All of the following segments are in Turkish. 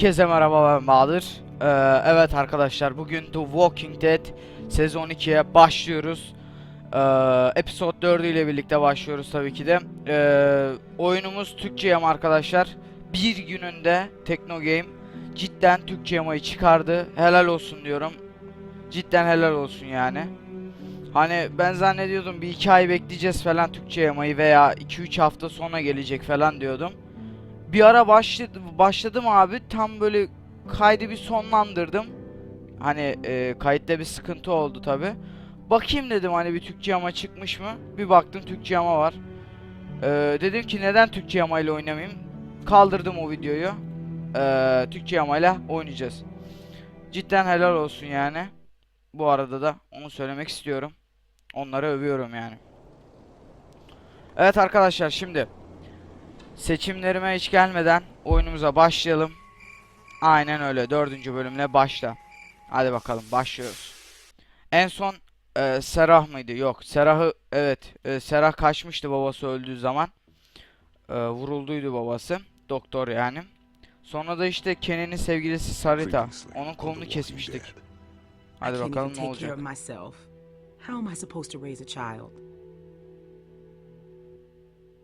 Herkese merhaba ben Bahadır. Ee, evet arkadaşlar bugün The Walking Dead sezon 2'ye başlıyoruz. Ee, episode 4 ile birlikte başlıyoruz tabii ki de. Ee, oyunumuz Türkçe yama arkadaşlar. Bir gününde Teknogame cidden Türkçe yamayı çıkardı. Helal olsun diyorum. Cidden helal olsun yani. Hani ben zannediyordum bir iki ay bekleyeceğiz falan Türkçe yamayı veya 2-3 hafta sonra gelecek falan diyordum bir ara başladı, başladım abi tam böyle kaydı bir sonlandırdım. Hani e, kayıtta bir sıkıntı oldu tabi. Bakayım dedim hani bir Türkçe yama çıkmış mı? Bir baktım Türkçe yama var. E, dedim ki neden Türkçe yama ile oynamayayım? Kaldırdım o videoyu. E, Türkçe yama ile oynayacağız. Cidden helal olsun yani. Bu arada da onu söylemek istiyorum. Onları övüyorum yani. Evet arkadaşlar şimdi Seçimlerime hiç gelmeden oyunumuza başlayalım. Aynen öyle. Dördüncü bölümle başla. Hadi bakalım başlıyoruz. En son e, Serah mıydı? Yok. Serah'ı evet. E, Serah kaçmıştı babası öldüğü zaman. E, vurulduydu babası. Doktor yani. Sonra da işte Kenny'nin sevgilisi Sarita. Onun kolunu kesmiştik. Hadi bakalım ne olacak. How am I supposed to raise a child?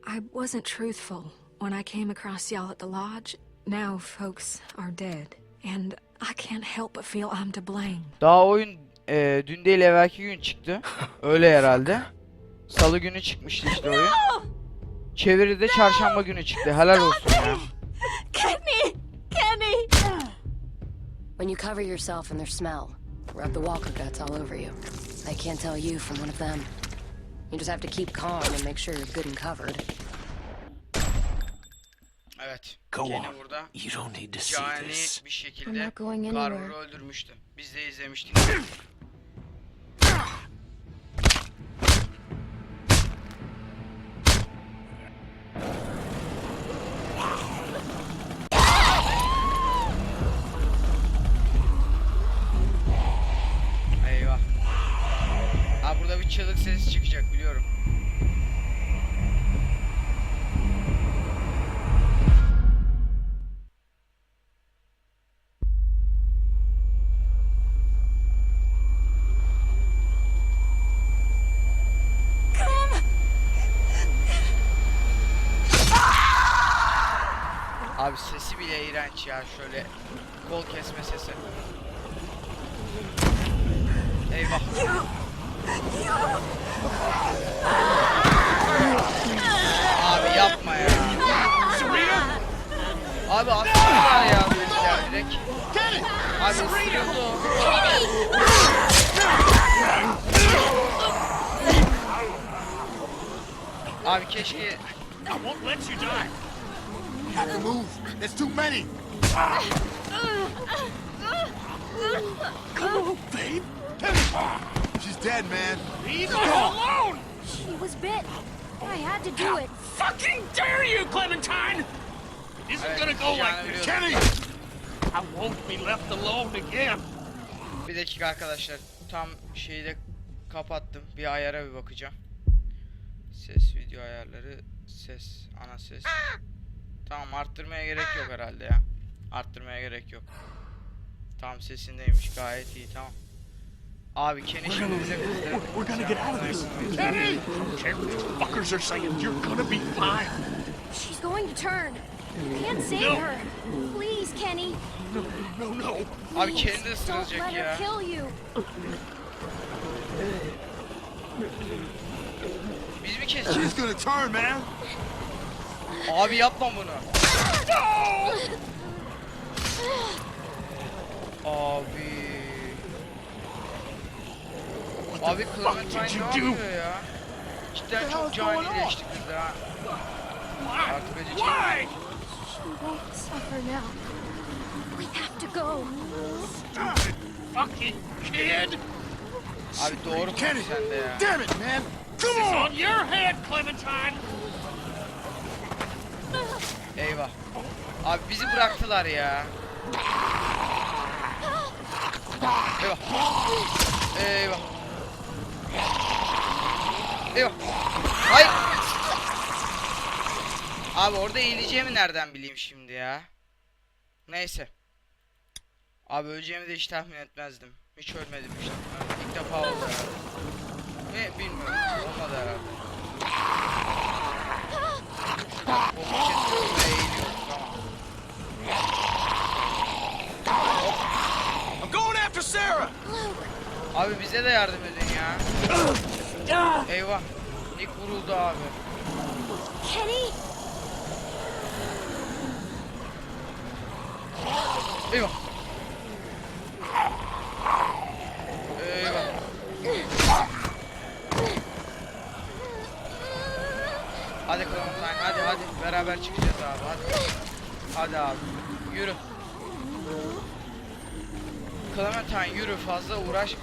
I wasn't truthful when I came across y'all at the lodge. Now folks are dead, and I can't help but feel I'm to blame. Daha oyun e, dün değil evvelki gün çıktı. Öyle herhalde. Salı günü çıkmıştı işte oyun. Çeviride çarşamba günü çıktı. Helal olsun ya. Kenny! Kenny! When you cover yourself in their smell, rub the walker guts all over you. They can't tell you from one of them. You just have to keep calm and make sure you're good and covered. Evet. On. burada You don't need to see cani this. bir I'm şekilde not going Carver'ı anywhere. öldürmüştü. Biz de izlemiştik. Abi sesi bile iğrenç ya şöyle kol kesme sesi. Eyvah. Abi yapma ya. Abi aslında ya bu herifler direkt. Abi ısırıldı o. Abi keşke I won't let you die. Have to move. There's too many. Come on, babe. She's dead, man. Leave her alone. She was bit. I had to do it. Fucking dare you, Clementine. It isn't gonna go like this. Kenny! I won't be left alone again. Bir dakika arkadaşlar. Tam şeyi de kapattım. Bir ayara bir bakacağım. Ses video ayarları. Ses. Ana ses. Tamam arttırmaya gerek yok herhalde ya. Arttırmaya gerek yok. Tam sesindeymiş gayet iyi tamam. Abi Kenny şimdi bize kızdı. We're gonna get out of this. Kenny! Fuckers are saying. You're gonna be fine. She's going to turn. You can't save No. her. Please, Kenny. No, no. Abi Please, Kenny de ısırılacak ya. Biz mi keseceğiz? She's gonna turn, man. Abi yapma bunu. Abi. Abi Clementine did you ne do? yapıyor ya? Cidden çok canileşti kız ha. Why? Artık acı Why? She won't suffer now. We have to go. Stop it, fucking kid. Abi doğru sen de ya. Damn it, man. This Come is on! on your head, Clementine. Eyvah. Abi bizi bıraktılar ya. Eyvah. Eyvah. Eyvah. Hayır. Abi orada eğileceğimi nereden bileyim şimdi ya? Neyse. Abi öleceğimi de hiç tahmin etmezdim. Hiç ölmedim işte. İlk defa oldu herhalde. Ve bilmiyorum. Olmadı herhalde. Şuradan ve eğiliyorum. Tamam. I'm going after Sarah! Abi bize de yardım edin ya. Eyvah. Nick vuruldu abi. Kenny? Eyvah. Eyvah. Hadi Clementine hadi hadi beraber çıkacağız abi hadi. Hadi abi yürü. Clementine yürü fazla uğraş.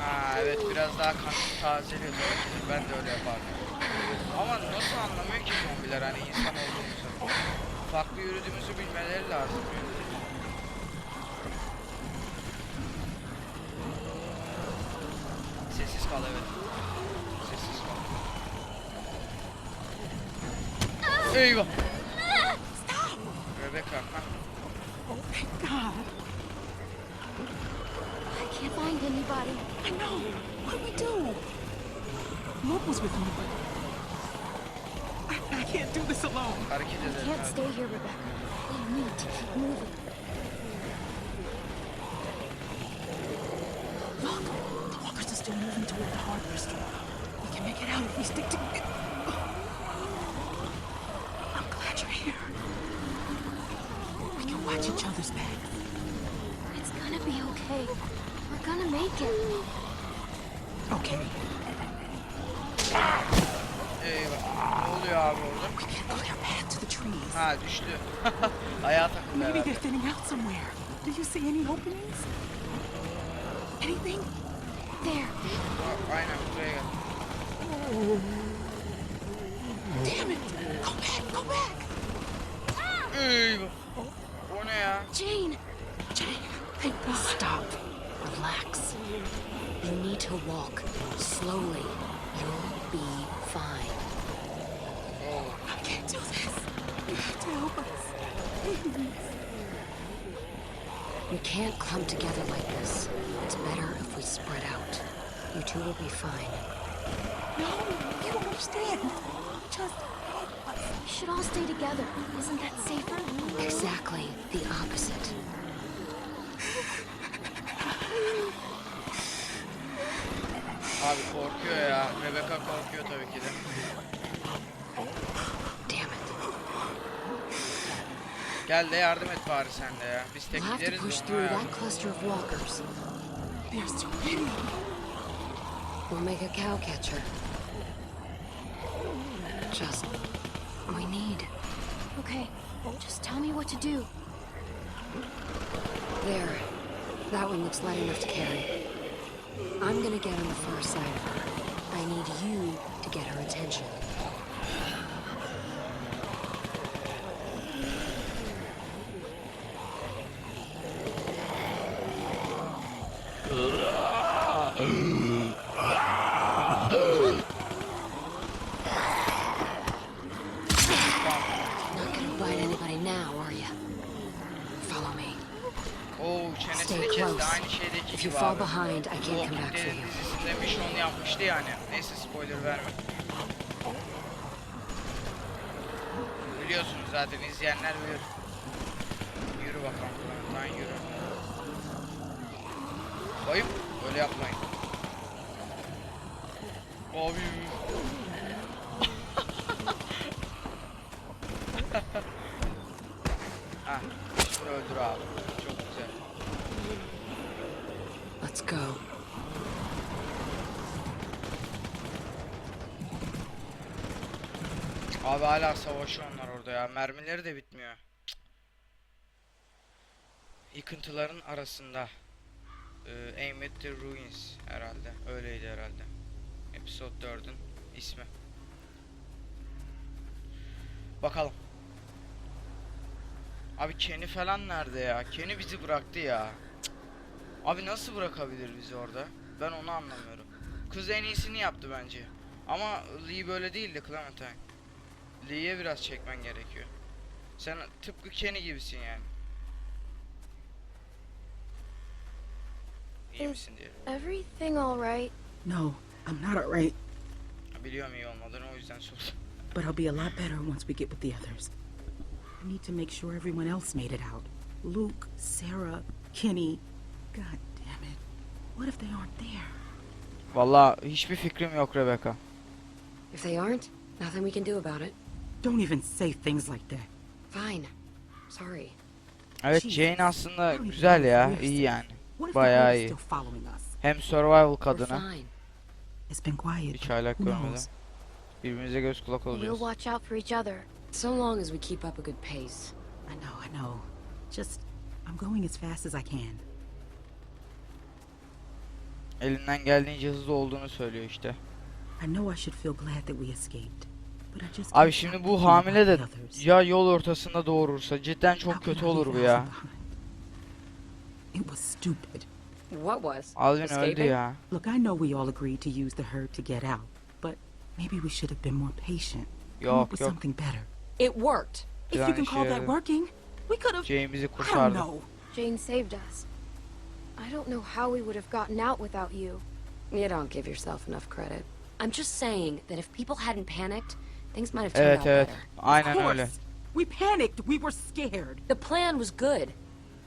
Ha evet biraz daha kan tazeliyor tabii. Ben de öyle yapardım. Ama nasıl anlamıyor ki zombiler hani insan olduğumuzu. Farklı yürüdüğümüzü bilmeleri lazım. Sessiz kal evet. Sessiz kal. Eyvah. Rebecca. Ha. God, I can't find anybody. I know. What do we do? Mook was with me, but I, I can't do this alone. Hareket edelim. Can't hadi. stay here, Rebecca. We need to keep moving. Look, the walkers are still moving toward the hardware store. We can make it out if we stick together. I'm glad you're here. We can watch each other's back. It's gonna be okay. We're gonna make it. Okay, Eyvah. Ne oluyor abi orada? we can clear a path to the trees. Ha düştü. Ayağa takıldı Maybe herhalde. they're thinning out somewhere. Do you see any openings? Anything? There. Ha, Aynen buraya gel. Damn it! Go back, go back! Eyvah. O ne ya? Jane! Jane, thank God. Stop. Relax. You need to walk slowly. You'll be fine. Oh. I can't do this. You have to help us. We can't clump together like this. It's better if we spread out. You two will be fine. No, you don't understand. Just help us. We should all stay together. Isn't that safer? Mm-hmm. Exactly the opposite. Abi korkuyor ya. Rebecca korkuyor tabii ki de. Damn it. Gel de yardım et bari sen de ya. Biz tek We'll have to gideriz push de through ona ya. that cluster of walkers. There's too many of them. We'll make a cow catcher. Just we need. Okay. Just tell me what to do. There. That one looks light enough to carry. I'm gonna get on the far side of her. I need you to get her attention. Stay close. aynı şeydeki If you gibi fall abi. behind, I can't come back for you. dizisinde Michonne yapmıştı yani. Neyse spoiler verme. Biliyorsunuz zaten izleyenler bilir. Yürü bakalım Clementine yürü. Bayım öyle yapmayın. Abi. ha, şimdi öldür abi. Çok güzel. Let's go. Abi hala savaşıyor onlar orada ya. Mermileri de bitmiyor. Cık. Yıkıntıların arasında. Ee, Aim at the Ruins herhalde. Öyleydi herhalde. Episode 4'ün ismi. Bakalım. Abi Kenny falan nerede ya? Kenny bizi bıraktı ya. Abi nasıl bırakabilir bizi orada? Ben onu anlamıyorum. Kız en iyisini yaptı bence. Ama Lee böyle değildi Clementine. Lee'ye biraz çekmen gerekiyor. Sen tıpkı Kenny gibisin yani. İyi misin diye. Everything all right? No, I'm not alright, Biliyorum iyi olmadığını o yüzden sordum. but I'll be a lot better once we get with the others. I need to make sure everyone else made it out. Luke, Sarah, Kenny. God damn it. What if they aren't there? Valla hiçbir fikrim yok Rebecca. If they aren't, nothing we can do about it. Don't even say things like that. Fine. Sorry. Evet. Jane aslında güzel ya. iyi yani. What if Bayağı iyi. still following us? Hem survival We're kadını. fine. It's been quiet. Hiç aylak görmedim. Birbirimize göz kulak We'll olacağız. watch out for each other. So long as we keep up a good pace. I know, I know. Just, I'm going as fast as I can. Elinden geldiğince hızlı olduğunu söylüyor işte. Abi şimdi bu hamile de ya yol ortasında doğurursa cidden çok kötü olur bu ya. What was? Alvin öldü ya. Look, I know we all agreed to use the herd to get out, but maybe we should have been more patient. Come Yok up with yok. something better. It worked. If you can call şey- that working, we could have. Jane bizi I don't kurtardı. know. Jane saved us. I don't know how we would have gotten out without you. You don't give yourself enough credit. I'm just saying that if people hadn't panicked, things might have eh, turned Evet out evet. better. Eh. Aynen of öyle. course. We panicked. We were scared. The plan was good.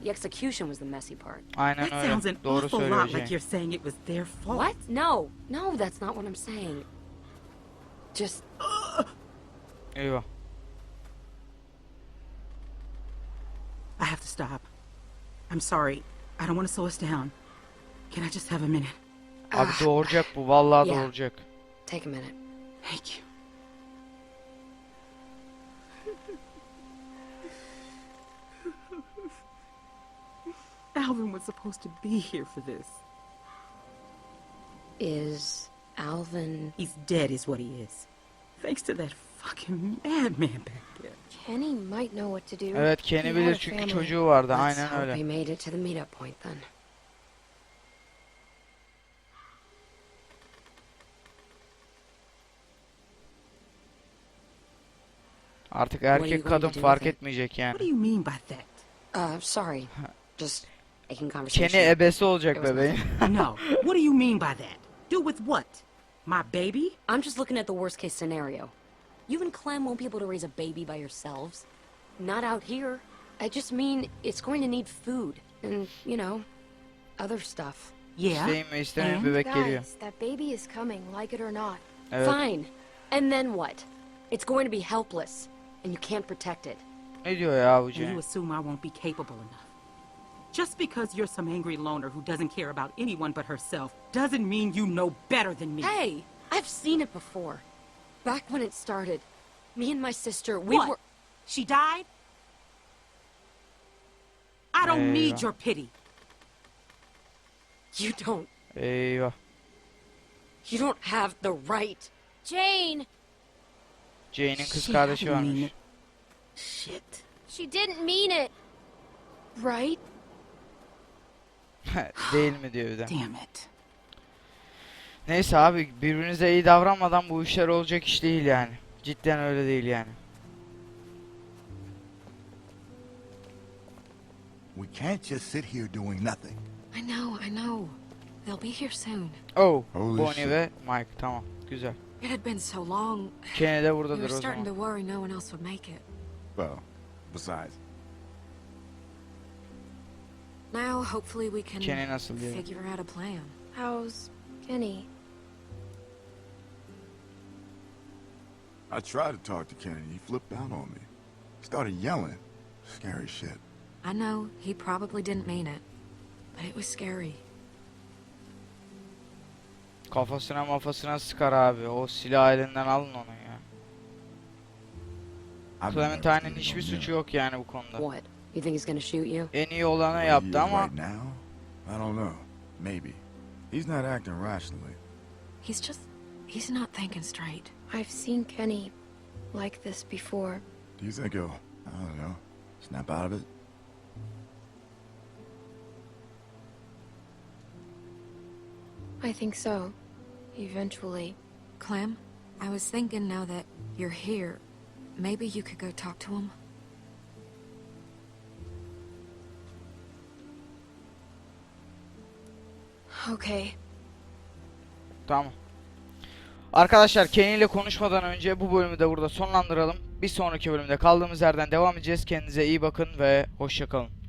The execution was the messy part. Aynen That sounds an Doğru awful lot like you're saying it was their fault. What? No. No, that's not what I'm saying. Just Eyvah. I have to stop. I'm sorry. I don't want to slow us down. Can I just have a minute? Abi Ah, doğuracak bu. Vallahi Yeah. doğuracak. take a minute. Thank you. Alvin was supposed to be here for this. Is Alvin He's dead, is what he is. Thanks to that fucking madman back there. Kenny might know what to do. Evet Kenny bilir çünkü family. çocuğu vardı. Aynen öyle. he made it to the meetup point then. Artık erkek kadın fark etmeyecek What yani. do you mean by that? Uh, sorry. Just making conversation. Kenny ebesi olacak bebeğin. no. What do you mean by that? Do with what? My baby? I'm just looking at the worst case scenario. You and Clem won't be able to raise a baby by yourselves. Not out here. I just mean it's going to need food and, you know, other stuff. Yeah. İsteyim mi istemeyim And? bebek geliyor. Guys, that baby is coming, like it or not. Evet. Fine. And then what? It's going to be helpless, and you can't protect it. Ne diyor ya bu And you assume I won't be capable enough. Just because you're some angry loner who doesn't care about anyone but herself doesn't mean you know better than me. Hey, I've seen it before. Back when it started, me and my sister, we what? were. She died? I don't Eyvah. need uh. your pity. You don't. Eyvah. Uh. You don't have the right. Jane! Jane'in kız She kardeşi didn't mean varmış. it. Shit. She didn't mean it! Right? Değil mi diyor bir de. Damn it. Neyse abi birbirinize iyi davranmadan bu işler olacak iş değil yani. Cidden öyle değil yani. We can't just sit here doing nothing. I know, I know. They'll be here soon. Oh, Holy Bonnie shit. ve Mike tamam güzel. It had been so long. Kenny de We buradadır were o starting to worry no one else would make it. Well, besides, Now, hopefully, we can Kenny nasıl diye. figure out a plan. How's Kenny? I tried to talk to Kennedy. He flipped out on me. Started yelling. Scary shit. I know he probably didn't mean it, but it was scary. Kafasına mafasına sıkar abi. O silah elinden alın onu ya. Clementine'in hiçbir suçu yok yani bu konuda. What? You think he's gonna shoot you? En iyi olanı yaptı ama right now, I don't know. Maybe. He's not acting rationally. He's just. He's not thinking straight. I've seen Kenny like this before. Do you think he'll, I don't know, snap out of it? I think so. Eventually. Clem, I was thinking now that you're here, maybe you could go talk to him. Okay. Tamam. Arkadaşlar Kenny ile konuşmadan önce bu bölümü de burada sonlandıralım. Bir sonraki bölümde kaldığımız yerden devam edeceğiz. Kendinize iyi bakın ve hoşçakalın.